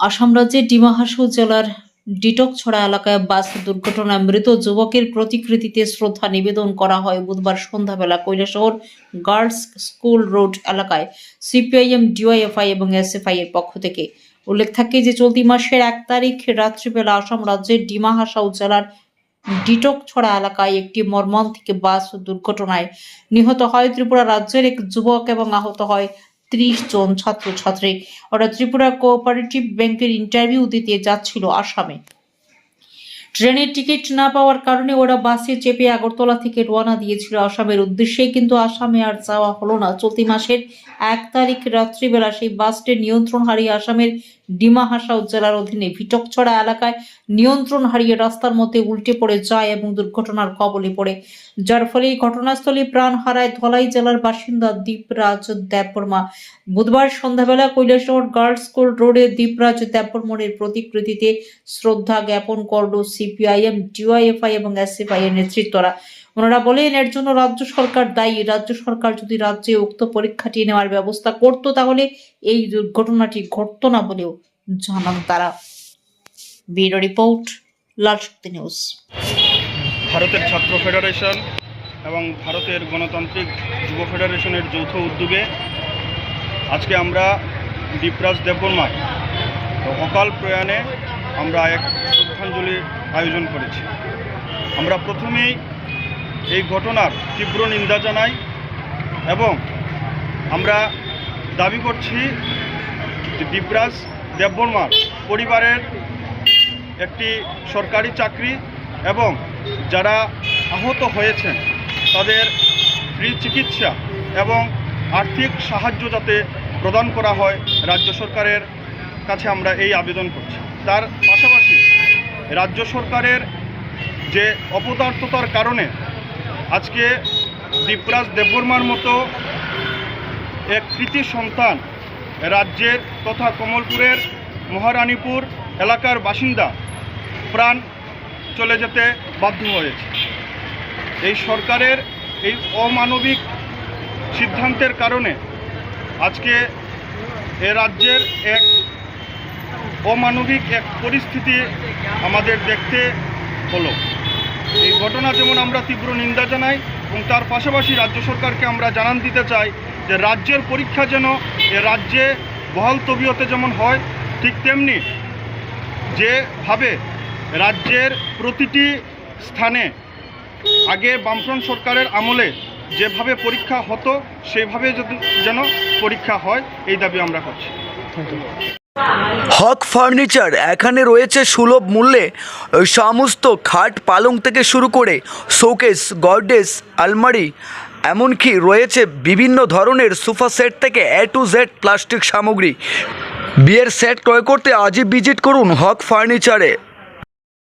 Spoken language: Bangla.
আসাম রাজ্যের ডিমাহাসু জেলার ডিটকছড়া এলাকায় বাস দুর্ঘটনায় মৃত যুবকের প্রতিকৃতিতে শ্রদ্ধা নিবেদন করা হয় বুধবার সন্ধ্যাবেলা কৈলাসহর গার্লস স্কুল রোড এলাকায় সিপিআইএম, ডিওয়াইএফআই এবং এসএফআই এর পক্ষ থেকে। উল্লেখ থাকে যে চলতি মাসের এক তারিখ রাত্রিবেলা আসাম রাজ্যের ডিমাহাসাউ জেলার ডিটকছড়া এলাকায় একটি মর্মান্তিক বাস দুর্ঘটনায় নিহত হয়। ত্রিপুরা রাজ্যের এক যুবক এবং আহত হয় ত্রিশ জন ছাত্রছাত্রী। ওরা ত্রিপুরা কোঅপারেটিভ ব্যাংকের ইন্টারভিউ দিতে যাচ্ছিল আসামে। ট্রেনের টিকিট না পাওয়ার কারণে ওরা বাসে চেপে আগরতলা থেকে রওনা দিয়েছিল আসামের উদ্দেশ্যে, কিন্তু আসামে আর যাওয়া হলো না। চলতি মাসের এক তারিখ রাত্রিবেলা সেই বাসটির নিয়ন্ত্রণ হারিয়ে আসামের ডিমা হাসাও জেলার অধীনে ভিটকছড়া এলাকায় নিয়ন্ত্রণ হারিয়ে রাস্তার মধ্যে উল্টে পড়ে যায় এবং দুর্ঘটনার কবলে পড়ে। যার ফলে ঘটনাস্থলে প্রাণ হারায় ধলাই জেলার বাসিন্দা দীপরাজ দেববর্মা। বুধবার সন্ধ্যাবেলা কৈলাসহর গার্লস স্কুল রোডে দীপরাজ দেববর্মনের প্রতিকৃতিতে শ্রদ্ধা জ্ঞাপন করল সিপিআইএম, ডিওয়াইএফআই এবং এসএফআই এর নেতৃত্বরা। ওনারা বলেন, এর জন্য রাজ্য সরকার দায়ী। রাজ্য সরকার যদি রাজ্যে উক্ত পরীক্ষাটি নেওয়ার ব্যবস্থা করত তাহলে এই দুর্ঘটনাটি ঘটতো না বলেও জানান তারা। Bureau report, Lal Shakti news. ভারতের ছাত্র ফেডারেশন এবং ভারতের গণতান্ত্রিক যুব ফেডারেশনের যৌথ উদ্যোগে আজকে আমরা দীপরাজ দেববর্মার অকাল প্রয়াণে আমরা এক শ্রদ্ধাঞ্জলি আয়োজন করেছি। আমরা প্রথমেই এই ঘটনার তীব্র নিন্দা জানাই এবং আমরা দাবি করছি যে দীপরাজ দেববর্মার পরিবারের একটি সরকারি চাকরি এবং যারা আহত হয়েছেন, তাদের ফ্রি চিকিৎসা এবং আর্থিক সাহায্য যাতে প্রদান করা হয় রাজ্য সরকারের কাছে আমরা এই আবেদন করছি। তার পাশাপাশি রাজ্য সরকারের যে অপদার্থতার কারণে আজকে দীপরাজ দেববর্মার মতো এক কৃতি সন্তান রাজ্যের তথা কমলপুরের মহারানীপুর এলাকার বাসিন্দা প্রাণ চলে যেতে বাধ্য হয়েছে। এই সরকারের এই অমানবিক সিদ্ধান্তের কারণে আজকে এ রাজ্যের এক অমানবিক এক পরিস্থিতি আমাদের দেখতে হলো। এই ঘটনা যেমন আমরা তীব্র নিন্দা জানাই এবং তার পাশাপাশি রাজ্য সরকারকে আমরা জানান দিতে চাই যে রাজ্যের পরীক্ষা যেন এ রাজ্যে বহাল তবিয়তে যেমন হয়, ঠিক তেমনি যেভাবে রাজ্যের প্রতিটি স্থানে আগে বামফ্রন্ট সরকারের আমলে যেভাবে পরীক্ষা হতো সেভাবে যদি যেন পরীক্ষা হয়, এই দাবি আমরা করছি। হক ফার্নিচার এখানে রয়েছে সুলভ মূল্যে। সমস্ত খাট পালং থেকে শুরু করে শোকেস গডেস আলমারি, এমনকি রয়েছে বিভিন্ন ধরনের সোফা সেট থেকে এ টু জেড প্লাস্টিক সামগ্রী। বিয়ের সেট ক্রয় করতে আজই ভিজিট করুন হক ফার্নিচারে।